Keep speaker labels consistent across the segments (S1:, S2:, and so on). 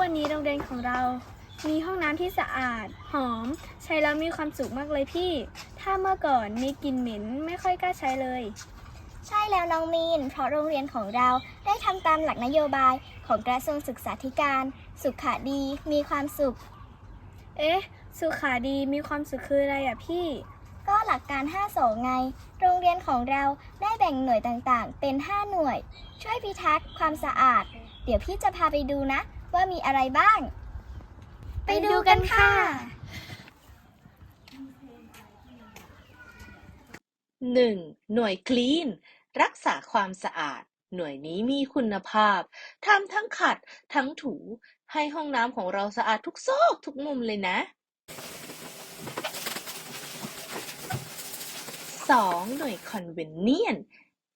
S1: วันนี้โรงเรียนของเรา มีห้องน้ำที่สะอาด หอม ใช้แล้วมีความสุขมากเลยพี่ ถ้าเมื่อก่อนมีกลิ่นเหม็นไม่ค่อยกล้าใช้เลย
S2: ใช่แล้วน้องมีน เพราะโรงเรียนของเราได้ทำตามหลักนโยบายของกระทรวงศึกษาธิการ สุขดี มีความสุข
S1: เอ๊ะ สุขาดีมีความสุขคืออะไรอะพี่
S2: ก็หลักการ5 2ไง โรงเรียนของเราได้แบ่งหน่วยต่างๆ เป็น 5 หน่วย ช่วยพิทักษ์ความสะอาด เดี๋ยวพี่จะพาไปดูนะ ว่ามีอะไรบ้าง ไปดูกันค่ะ
S3: 1. หน่วยคลีนรักษาความสะอาด หน่วยนี้มีคุณภาพทำทั้งขัดทั้งถูให้ห้องน้ำของเราสะอาดทุกซอกทุกมุมเลยนะ 2. หน่วยคอนเวนเนียน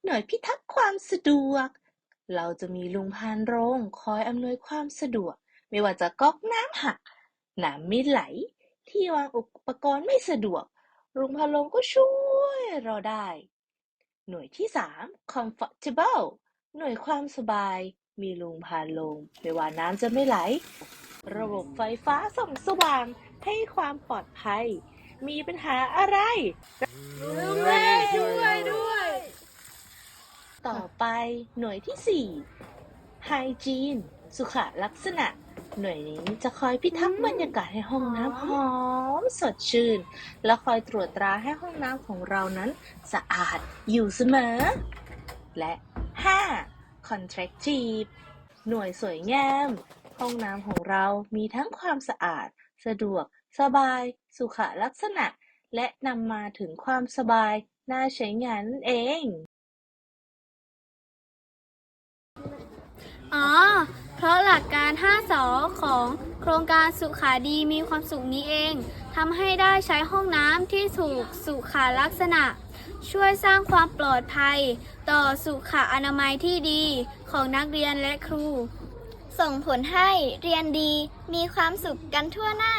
S3: หน่วยพิทักษ์ความสะดวก เราจะมีลุงพานโรงคอยอำนวยความสะดวก ไม่ว่าจะก๊อกน้ำหักน้ำไม่ไหล ที่วางอุปกรณ์ไม่สะดวก ลุงพานโรงก็ช่วยเราได้ หน่วยที่ 3 comfortable หน่วยความสบาย มีลุงพานโรงไม่ว่าน้ำจะไม่ไหล ระบบไฟฟ้าส่องสว่างให้ความปลอดภัย มีปัญหาอะไร
S1: ด้วยด้วยด้วย
S3: ต่อไป หน่วยที่4 Hygiene สุขลักษณะ หน่วยนี้จะคอยพิทักษ์บรรยากาศให้ห้องน้ำหอมสดชื่น และคอยตรวจตราให้ห้องน้ำของเรานั้น สะอาดอยู่เสมอ และ 5. Contractive หน่วยสวยงาม ห้องน้ำของเรามีทั้งความสะอาด สะดวก สบาย สุขลักษณะ และนำมาถึงความสบาย น่าใช้งานนั่นเอง
S1: อ๋อ เพราะหลักการ5สอของโครงการสุขาดีมีความสุขนี้เองทำให้ได้ใช้ห้องน้ำที่ถูกสุขาลักษณะ ช่วยสร้างความปลอดภัย ต่อสุขอนามัยที่ดีของนักเรียนและครู
S2: ส่งผลให้เรียนดีมีความสุขกันทั่วหน้า